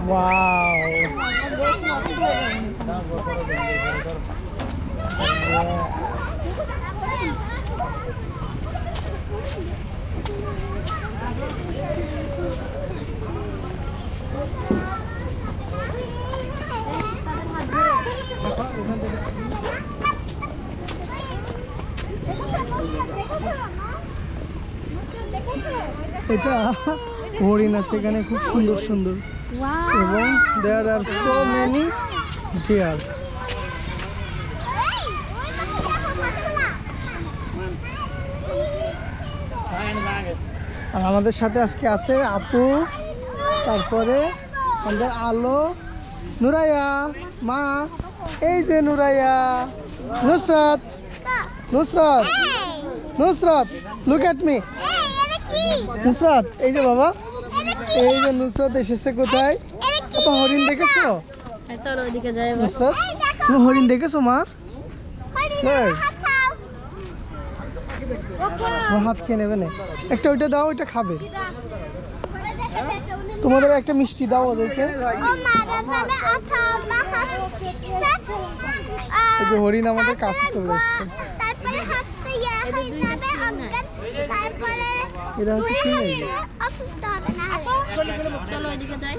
Wow এটা হরিণ আছে এখানে খুব সুন্দর সুন্দর। এবং there are so many dear আর আমাদের সাথে আজকে আছে আপু তারপরে আমাদের আলো নুরাইয়া মা এই যে Nuraiya Nusrat Nusrat Nusrat look at me Nusrat এই যে বাবা এই যে নুসরাত এসেছে কোথায়? তো হরিণ দেখেছ? তুমি হরিণ দেখেছ, মা? হাত খেয়ে নেবে না। একটা ওইটা দাও, ওইটা খাবে। তোমাদের একটা মিষ্টি দাও ওদেরকে। হরিণ আমাদের কাছে চলে এসছে। তারপরে অসুস্থ হবে না। চলো এদিকে যাই।